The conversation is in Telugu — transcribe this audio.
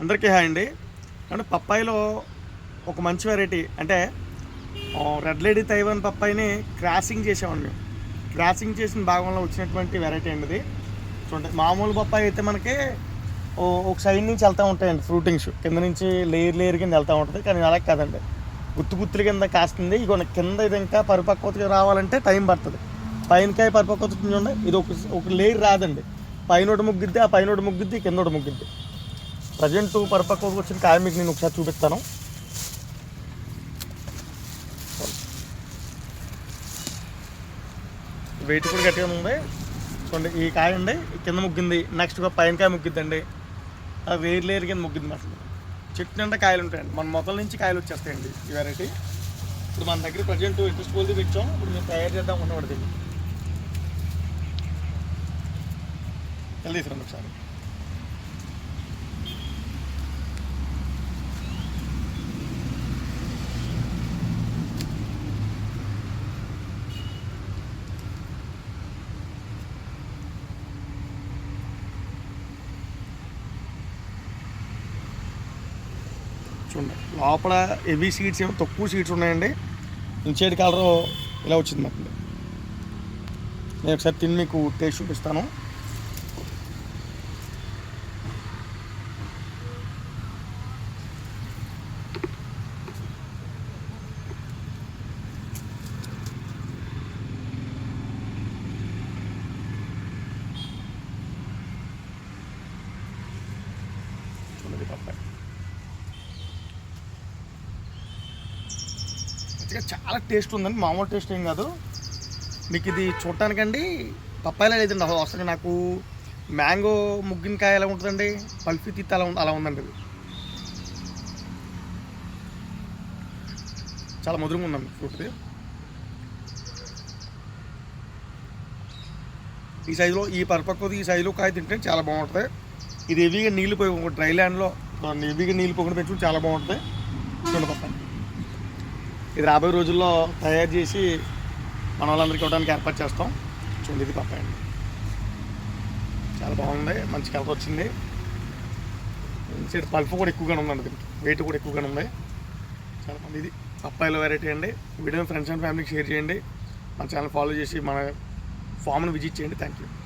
అందరికీ హాయ్ అండి. అంటే పప్పాయిలో ఒక మంచి వెరైటీ అంటే రెడ్ లేడీ తైవాన్ పప్పాయిని క్రాసింగ్ చేసామండి మేము. క్రాసింగ్ చేసిన భాగంలో వచ్చినటువంటి వెరైటీ అండి ఇది. చూడండి మామూలు పప్పాయి అయితే మనకి ఓ- ఒక సైడ్ నుంచి వెళ్తూ ఉంటాయండి ఫ్రూటింగ్స్ కింద నుంచి లేయర్ లేయర్ కింద వెళ్తూ ఉంటుంది కానీ అలా కాదండి. గుత్తు గుత్తుల కింద కాస్తుంది. ఇక కింద ఇది ఇంకా పరిపక్వతకి రావాలంటే టైం పడుతుంది. పైనకాయ పరిపక్వత చూడండి. ఇది ఒక ఒక లేయర్ రాదండి. పైన ఒకటి ముగ్గుద్ది ఆ పైన ఒకటి ముగ్గిద్ది కింద ఒకటి ముగ్గుద్ది. ప్రజెంట్ పరిపక్వతకు వచ్చిన కాయ మీకు నేను ఒకసారి చూపిస్తాను. వెయిట్ కూడా గట్టిగా ఉంది. చూడండి ఈ కాయ అండి ఈ కింద ముగ్గింది నెక్స్ట్ ఒక పైన కాయ ముగ్గిద్దండి. అది వేరు లేరు కింద ముగ్గింది అసలు. చెట్టు నిండా కాయలు ఉంటాయండి. మన మొదల నుంచి కాయలు వచ్చేస్తాయండి ఈ వెరైటీ ఇప్పుడు మన దగ్గర ప్రజెంట్ ఇంట్రెస్ట్ పోల్ది తెచ్చాం. ఇప్పుడు మేము తయారు చేద్దాం ఉన్నవాడు వెళ్ళి తీసుకురండి ఒకసారి. చూడండి. లోపల హెవీ సీడ్స్ ఏమో తక్కువ సీడ్స్ ఉన్నాయండి. ఇన్సైడ్ కలర్ ఇలా వచ్చింది మాకు. నేను ఒకసారి తిని మీకు టేస్ట్ చూపిస్తాను. చూడండి మంచిగా చాలా టేస్ట్ ఉందండి. మామూలు టేస్ట్ ఏం కాదు. మీకు ఇది చూడటానికండి. పప్పాయిలా లేదండి అసలు నాకు మ్యాంగో ముగ్గిన కాయ ఎలా ఉంటుందండి? పల్పి తీత అలా ఉంది అలా ఉందండి ఇది. చాలా మధురంగా ఉందండి ఫ్రూట్ది ఈ సైజులో ఈ పరిపక్వత ఈ సైజులో కాయ తింటే చాలా బాగుంటుంది. ఇది హెవీగా నీళ్ళు పోయి డ్రై ల్యాండ్లో హెవీగా నీళ్ళు పోకుండా పెంచుకుంటే చాలా బాగుంటుంది. చూడండి పప్పాయి ఇది రాబోయే రోజుల్లో తయారు చేసి మన వాళ్ళందరికీ ఇవ్వడానికి ఏర్పాటు చేస్తాం. చూడండి ఇది పప్పాయ అండి. చాలా బాగుంది. మంచి కలర్ వచ్చింది. పల్పు కూడా ఎక్కువగానే ఉందండి దీనికి. వెయిట్ కూడా ఎక్కువగానే ఉంది. చాలా మంది ఇది పప్పాయిల వెరైటీ అండి. వీడియోని ఫ్రెండ్స్ అండ్ ఫ్యామిలీకి షేర్ చేయండి. మన ఛానల్ ఫాలో చేసి మన ఫామ్ని విజిట్ చేయండి. Thank you